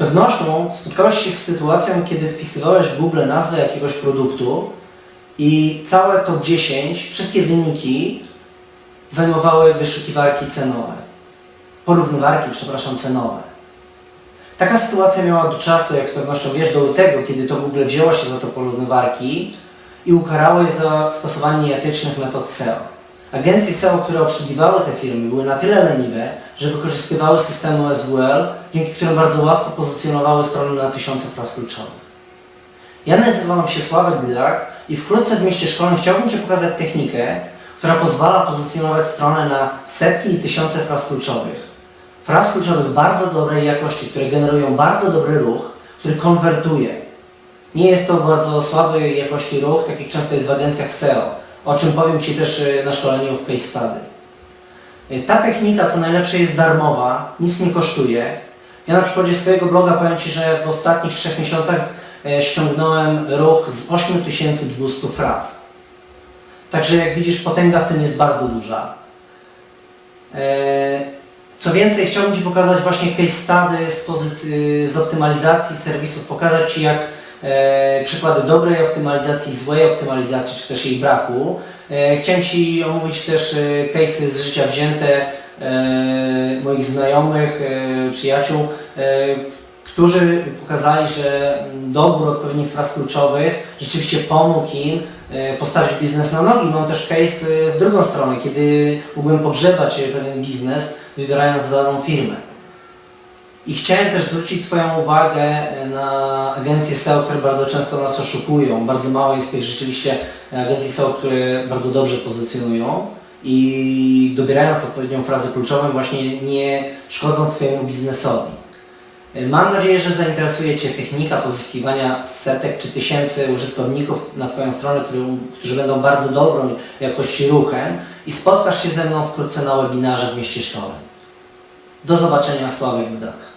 pewnością spotkałeś się z sytuacją, kiedy wpisywałeś w Google nazwę jakiegoś produktu i całe top 10, wszystkie wyniki zajmowały wyszukiwarki cenowe. Porównywarki, przepraszam, cenowe. Taka sytuacja miała do czasu, jak z pewnością wiesz, do lutego, kiedy to Google wzięło się za te porównywarki i ukarało je za stosowanie nieetycznych metod SEO. Agencje SEO, które obsługiwały te firmy, były na tyle leniwe, że wykorzystywały systemy SWL, dzięki którym bardzo łatwo pozycjonowały strony na tysiące fraz kluczowych. Ja nazywam się Sławek Dydak i wkrótce w mieście szkolnym chciałbym Ci pokazać technikę, która pozwala pozycjonować stronę na setki i tysiące fraz kluczowych. Fraz kluczowych bardzo dobrej jakości, które generują bardzo dobry ruch, który konwertuje. Nie jest to bardzo słabej jakości ruch, tak jak często jest w agencjach SEO, o czym powiem Ci też y, na szkoleniu w case study. Y, Ta technika, co najlepsze, jest darmowa, nic nie kosztuje. Ja na przykładzie swojego bloga powiem Ci, że w ostatnich trzech miesiącach e, ściągnąłem ruch z 8200 fraz. Także jak widzisz, potęga w tym jest bardzo duża. E, Co więcej, chciałbym Ci pokazać właśnie case study z, z optymalizacji serwisów, pokazać Ci jak e, przykłady dobrej optymalizacji, złej optymalizacji, czy też jej braku. E, chciałem Ci omówić też e, case'y z życia wzięte e, moich znajomych, e, przyjaciół, e, którzy pokazali, że dobór odpowiednich fraz kluczowych rzeczywiście pomógł im e, postawić biznes na nogi. Mam też case e, w drugą stronę, kiedy mógłbym pogrzebać e, pewien biznes, wybierając daną firmę. I chciałem też zwrócić Twoją uwagę e, na agencje SEO, które bardzo często nas oszukują. Bardzo mało jest tych rzeczywiście agencji SEO, które bardzo dobrze pozycjonują i dobierając odpowiednią frazę kluczową właśnie nie szkodzą Twojemu biznesowi. E, Mam nadzieję, że zainteresuje Cię technika pozyskiwania setek czy tysięcy użytkowników na Twoją stronę, którzy będą bardzo dobrą jakości ruchem i spotkasz się ze mną wkrótce na webinarze w mieście szkolnym. Do zobaczenia, Sławek Bdak.